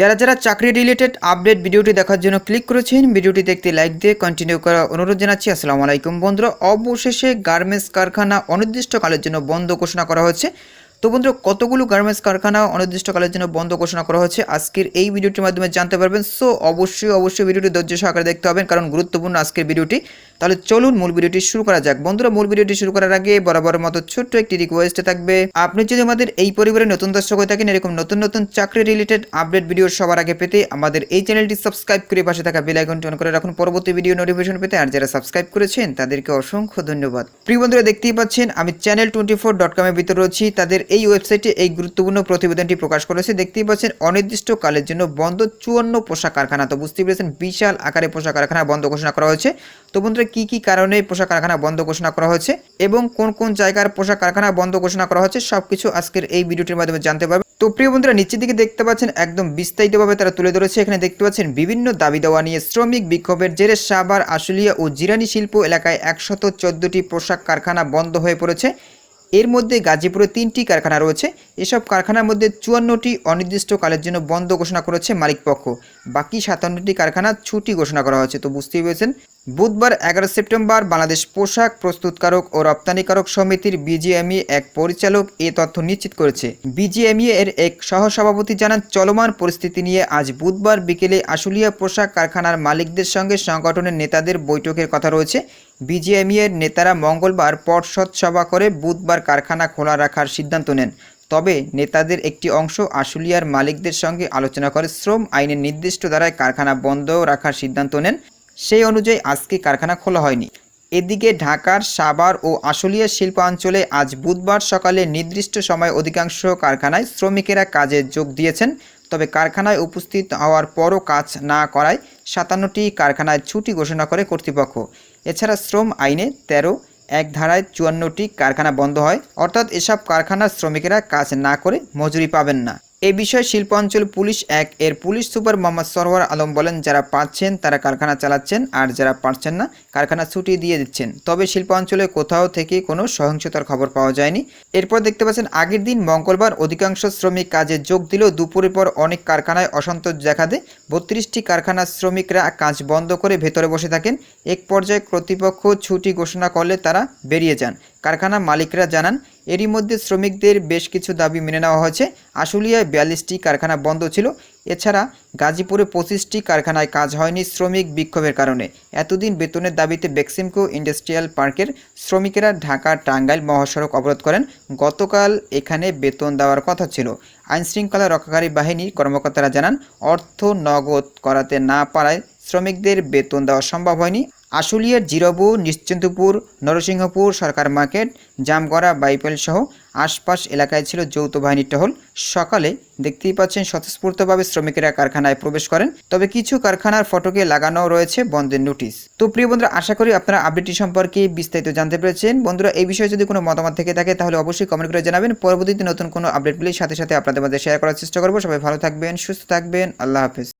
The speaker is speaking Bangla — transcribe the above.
যারা যারা চাকরি রিলেটেড আপডেট ভিডিওটি দেখার জন্য ক্লিক করেছেন, ভিডিওটি দেখতে লাইক দিয়ে কন্টিনিউ করা অনুরোধ জানাচ্ছি। আসসালামু আলাইকুম বন্ধুরা, অবশেষে গার্মেন্টস কারখানা অনির্দিষ্টকালের জন্য বন্ধ ঘোষণা করা হয়েছে তো বন্ধুরা, কতগুলো গার্মেন্টস কারখানা অনির্দিষ্টকালের জন্য বন্ধ ঘোষণা করা হচ্ছে? আজকের এই ভিডিওটির মাধ্যমে জানতে পারবেন। সো অবশ্যই অবশ্যই ভিডিওটি ধৈর্য সহকারে দেখতে হবেন কারণ গুরুত্বপূর্ণ আজকের ভিডিওটি। তাহলে চলুন মূল ভিডিওটি শুরু করা যাক। বন্ধুরা, মূল ভিডিওটি শুরু করার আগে বরাবর মতো ছোট্ট একটি রিকোয়েস্ট থাকবে। আপনি যদি আমাদের এই পরিবারের নতুন দর্শক হয়ে থাকেন, এরকম নতুন নতুন চাকরি রিলেটেড আপডেট ভিডিও সবার আগে পেতে আমাদের এই চ্যানেলটি সাবস্ক্রাইব করে পাশে থাকা বেল আইকনটি অন করে রাখুন। পরবর্তী ভিডিও নোটিফিকেশন পেতে আর যারা সাবস্ক্রাইব করেছেন, তাদেরকে অসংখ্য ধন্যবাদ। প্রিয় বন্ধুরা, দেখতেই পাচ্ছেন, আমি চ্যানেল টোয়েন্টি ফোর ডট কমের ভিতরে রয়েছি। তাদের এই ওয়েবসাইটে এই গুরুত্বপূর্ণ প্রতিবেদনটি প্রকাশ করেছে। দেখতেই পাচ্ছেন অনির্দিষ্টকালের জন্য বন্ধ চুয়ান্ন পোশাক কারখানা। তো বুঝতেই পেরেছেন, বিশাল আকারে পোশাক কারখানা বন্ধ ঘোষণা করা হয়েছে। তো বন্ধুরা, কী কী কারণে পোশাক কারখানা বন্ধ ঘোষণা করা হয়েছে এবং কোন কোন জায়গার পোশাক কারখানা বন্ধ ঘোষণা করা হচ্ছে সব কিছু আজকের এই ভিডিওটির মাধ্যমে জানতে পারবেন। তো প্রিয় বন্ধুরা, নিচের দিকে দেখতে পাচ্ছেন, একদম বিস্তারিতভাবে তারা তুলে ধরেছে। এখানে দেখতে পাচ্ছেন, বিভিন্ন দাবি দেওয়া নিয়ে শ্রমিক বিক্ষোভের জেরে সাভার, আশুলিয়া ও জিরানি শিল্প এলাকায় একশত চোদ্দটি পোশাক কারখানা বন্ধ হয়ে পড়েছে। এর মধ্যে গাজীপুরে তিনটি কারখানা রয়েছে। এসব কারখানার মধ্যে চুয়ান্নটি অনির্দিষ্টকালের জন্য বন্ধ ঘোষণা করেছে মালিকপক্ষ। বাকি সাতান্নটি কারখানা ছুটি ঘোষণা করা হয়েছে। তো বুঝতেই পেরেছেন, বুধবার এগারো সেপ্টেম্বর বাংলাদেশ পোশাক প্রস্তুতকারক ও রপ্তানিকারক সমিতির বিজিএমই এক পরিচালক এ তথ্য নিশ্চিত করেছে। বিজিএমই এর এক সহসভাপতি জানান, চলমান পরিস্থিতি নিয়ে আজ বুধবার বিকেলে আশুলিয়া পোশাক কারখানার মালিকদের সঙ্গে সংগঠনের নেতাদের বৈঠকের কথা রয়েছে। বিজিএমই এর নেতারা মঙ্গলবার পর্ষদ সভা করে বুধবার কারখানা খোলা রাখার সিদ্ধান্ত নেন। তবে নেতাদের একটি অংশ আশুলিয়ার মালিকদের সঙ্গে আলোচনা করে শ্রম আইনের নির্দিষ্ট দ্বারায় কারখানা বন্ধ রাখার সিদ্ধান্ত নেন। সেই অনুযায়ী আজকে কারখানা খোলা হয়নি। এদিকে ঢাকার সাভার ও আশুলিয়া শিল্পাঞ্চলে আজ বুধবার সকালে নির্দিষ্ট সময় অধিকাংশ কারখানায় শ্রমিকেরা কাজে যোগ দিয়েছেন। তবে কারখানায় উপস্থিত হওয়ার পরও কাজ না করায় সাতান্নটি কারখানায় ছুটি ঘোষণা করে কর্তৃপক্ষ। এছাড়া শ্রম আইনে তেরো এক ধারায় চুয়ান্নটি কারখানা বন্ধ হয়, অর্থাৎ এসব কারখানার শ্রমিকেরা কাজ না করে মজুরি পাবেন না। এ বিষয়ে শিল্পাঞ্চল পুলিশ এক। এর পুলিশ সুপার মোহাম্মদ সরওয়ার আলম বলেন, যারা পাচ্ছেন তারা কারখানা চালাচ্ছেন, আর যারা পারছেন না, কারখানা ছুটি দিয়ে দিচ্ছেন। তবে শিল্পাঞ্চলে কোথাও থেকে কোনো সহিংসতার খবর পাওয়া যায়নি। এরপর দেখতে পাচ্ছেন, আগের দিন মঙ্গলবার অধিকাংশ শ্রমিক কাজে যোগ দিলেও দুপুরের পর অনেক কারখানায় অসন্তোষ দেখা দেয়। বত্রিশটি কারখানার শ্রমিকরা কাজ বন্ধ করে ভেতরে বসে থাকেন। এক পর্যায়ে কর্তৃপক্ষ ছুটি ঘোষণা করলে তারা বেরিয়ে যান। কারখানা মালিকরা জানান, এরই মধ্যে শ্রমিকদের বেশ কিছু দাবি মেনে নেওয়া হয়েছে। আশুলিয়ায় বিয়াল্লিশটি কারখানা বন্ধ ছিল। এছাড়া গাজীপুরে পঁচিশটি কারখানায় কাজ হয়নি শ্রমিক বিক্ষোভের কারণে। এতদিন বেতনের দাবিতে বেক্সিমকো ইন্ডাস্ট্রিয়াল পার্কের শ্রমিকেরা ঢাকা টাঙ্গাইল মহাসড়ক অবরোধ করেন। গতকাল এখানে বেতন দেওয়ার কথা ছিল। আইনশৃঙ্খলা রক্ষাকারী বাহিনীর কর্মকর্তারা জানান, অর্থ নগদ করাতে না পারায় শ্রমিকদের বেতন দেওয়া সম্ভব হয়নি। আশুলিয়ার জিরবু, নিশ্চিন্তপুর, নরসিংহপুর সরকার মার্কেট, জামগড়া, বাইপেল সহ আশপাশ এলাকায় ছিল যৌথ বাহিনীর টহল। সকালে দেখতেই পাচ্ছেন, স্বতঃস্ফূর্তভাবে শ্রমিকেরা কারখানায় প্রবেশ করেন। তবে কিছু কারখানার ফটকে লাগানো রয়েছে বন্ধের নোটিশ। তো প্রিয় বন্ধুরা, আশা করি আপনারা আপডেটটি সম্পর্কে বিস্তারিত জানতে পেরেছেন। বন্ধুরা, এই বিষয়ে যদি কোনো মতামত থেকে থাকে, তাহলে অবশ্যই কমেন্ট করে জানাবেন। পরবর্তীতে নতুন কোনো আপডেট পেলে সাথে সাথে আপনাদের মধ্যে শেয়ার করার চেষ্টা করব। সবাই ভালো থাকবেন, সুস্থ থাকবেন। আল্লাহ হাফেজ।